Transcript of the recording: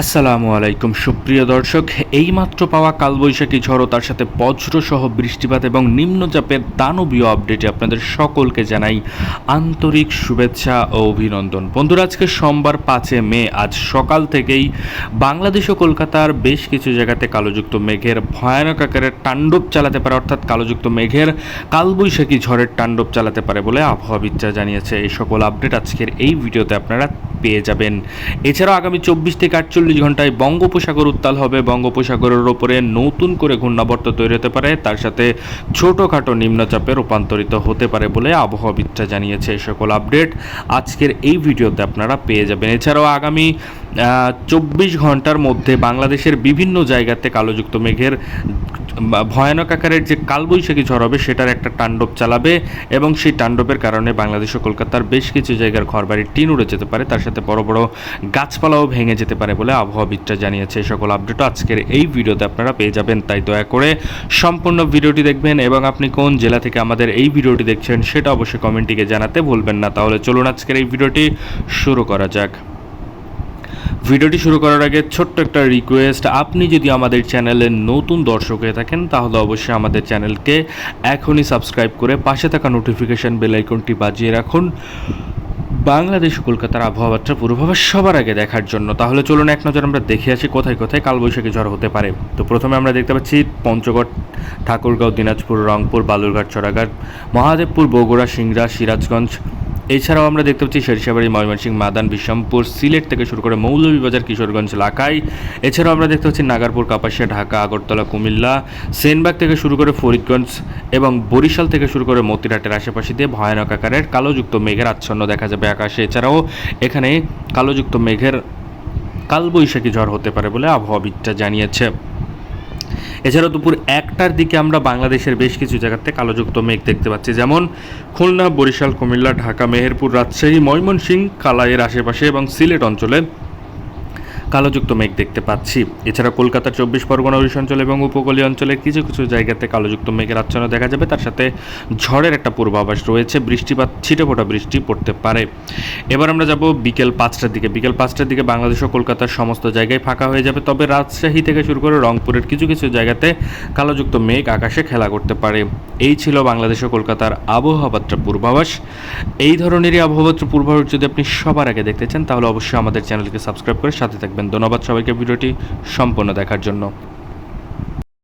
আসসালামু আলাইকুম। সুপ্রিয় দর্শক, এইমাত্র পাওয়া কালবৈশাখী ঝড় তার সাথে বজ্রসহ বৃষ্টিপাত এবং নিম্নচাপের দানবীয় আপডেটে আপনাদের সকলকে জানাই আন্তরিক শুভেচ্ছা ও অভিনন্দন। বন্ধুরা, আজকে সোমবার পাঁচে মে, আজ সকাল থেকেই বাংলাদেশ ও কলকাতার বেশ কিছু জায়গাতে কালোযুক্ত মেঘের ভয়ানক আকারের তাণ্ডব চালাতে পারে, অর্থাৎ কালোযুক্ত মেঘের কালবৈশাখী ঝড়ের তাণ্ডব চালাতে পারে বলে আবহাওয়াবিদরা জানিয়েছে। এই সকল আপডেট আজকের এই ভিডিওতে আপনারা পেয়ে যাবেন। এছাড়াও আগামী চব্বিশ থেকে আটচল্লিশ ঘন্টায় বঙ্গোপসাগর উত্তাল হবে। বঙ্গোপসাগরের ওপরে নতুন করে ঘূর্ণাবর্ত তৈরি হতে পারে। তার সাথে ছোটোখাটো নিম্নচাপে রূপান্তরিত হতে পারে বলে আবহাওয়াবিদরা জানিয়েছে। সকল আপডেট আজকের এই ভিডিওতে আপনারা পেয়ে যাবেন। এছাড়াও আগামী চব্বিশ ঘণ্টার মধ্যে বাংলাদেশের বিভিন্ন জায়গাতে কালোযুক্ত মেঘের ভয়ানক আকারের যে কালবৈশাখী ঝড় হবে, সেটার একটা তাণ্ডব চালাবে এবং সেই তাণ্ডবের কারণে বাংলাদেশ ও কলকাতার বেশ কিছু জায়গার ঘরবাড়ির টিন উড়ে যেতে পারে। তার সাথে বড় বড় গাছপালাও ভেঙে যেতে পারে বলে আবহাওয়াবিদরা জানিয়েছে। এই সকল আপডেটও আজকের এই ভিডিওতে আপনারা পেয়ে যাবেন, তাই দয়া করে সম্পূর্ণ ভিডিওটি দেখবেন এবং আপনি কোন জেলা থেকে আমাদের এই ভিডিওটি দেখছেন, সেটা অবশ্যই কমেন্টিকে জানাতে ভুলবেন না। তাহলে চলুন আজকের এই ভিডিওটি শুরু করা যাক। ভিডিওটি শুরু করার আগে ছোট্ট একটা রিকোয়েস্ট আপনি যদি আমাদের চ্যানেলের নতুন দর্শক হয়ে থাকেন, তাহলে অবশ্যই আমাদের চ্যানেলকে এখনই সাবস্ক্রাইব করে পাশে থাকা নোটিফিকেশান বেল আইকনটি বাজিয়ে রাখুন। বাংলাদেশ ও কলকাতার আবহাওয়াটা পূর্বাভাস সবার আগে দেখার জন্য। তাহলে চলুন এক নজর আমরা দেখে আসি কোথায় কোথায় কালবৈশাখী ঝড় হতে পারে। তো প্রথমে আমরা দেখতে পাচ্ছি পঞ্চগড়, ঠাকুরগাঁও, দিনাজপুর, রংপুর, বালুরঘাট, চড়াঘাট, মহাদেবপুর, বগুড়া, সিংড়া, সিরাজগঞ্জ এছাড়াও আমরা দেখতে পাচ্ছি সরিষাবাড়ি ময়মনসিংহ, মাদান, বিশমপুর, সিলেট থেকে শুরু করে মৌলভীবাজার, কিশোরগঞ্জ, লাকাই। এছাড়াও আমরা দেখতে পাচ্ছি নাগারপুর, কাপাসিয়া, ঢাকা, আগরতলা, কুমিল্লা, সেনবাগ থেকে শুরু করে ফরিদগঞ্জ এবং বরিশাল থেকে শুরু করে মতিরাটের আশেপাশে দিয়ে ভয়ানক আকারের কালোযুক্ত মেঘের আচ্ছন্ন দেখা যাবে আকাশে। এছাড়াও এখানে কালোযুক্ত মেঘের কালবৈশাখী ঝড় হতে পারে বলে আবহাওয়াবিদরা জানিয়েছে। এছাড়াও দুপুর একটার দিকে আমরা বাংলাদেশের বেশ কিছু জায়গাতে কালোযুক্ত মেঘ দেখতে পাচ্ছি। যেমন খুলনা, বরিশাল, কুমিল্লা, ঢাকা, মেহেরপুর, রাজশাহী, ময়মনসিংহ, কালাইয়ের আশেপাশে এবং সিলেট অঞ্চলে কালোযুক্ত মেঘ দেখতে পাচ্ছি। এছাড়া কলকাতার চব্বিশ পরগনা ওড়িশা অঞ্চল এবং উপকূলীয় অঞ্চলের কিছু কিছু জায়গাতে কালোযুক্ত মেঘের আচ্ছন্ন দেখা যাবে। তার সাথে ঝড়ের একটা পূর্বাভাস রয়েছে। বৃষ্টিপাত, ছিটে ফোটা বৃষ্টি পড়তে পারে। এবার আমরা যাব বিকেল পাঁচটার দিকে। বিকেল পাঁচটার দিকে বাংলাদেশ ও কলকাতার সমস্ত জায়গায় ফাঁকা হয়ে যাবে। তবে রাজশাহী থেকে শুরু করে রংপুরের কিছু কিছু জায়গাতে কালোযুক্ত মেঘ আকাশে খেলা করতে পারে। এই ছিল বাংলাদেশ ও কলকাতার আবহাওয়াত্রা পূর্বাভাস। এই ধরনেরই আবহাওয়াত্রা পূর্বাভাস যদি আপনি সবার আগে দেখতে চান, তাহলে অবশ্যই আমাদের চ্যানেলকে সাবস্ক্রাইব করে সাথে থাকবেন। ধন্যবাদ সবাইকে ভিডিওটি সম্পূর্ণ দেখার জন্য।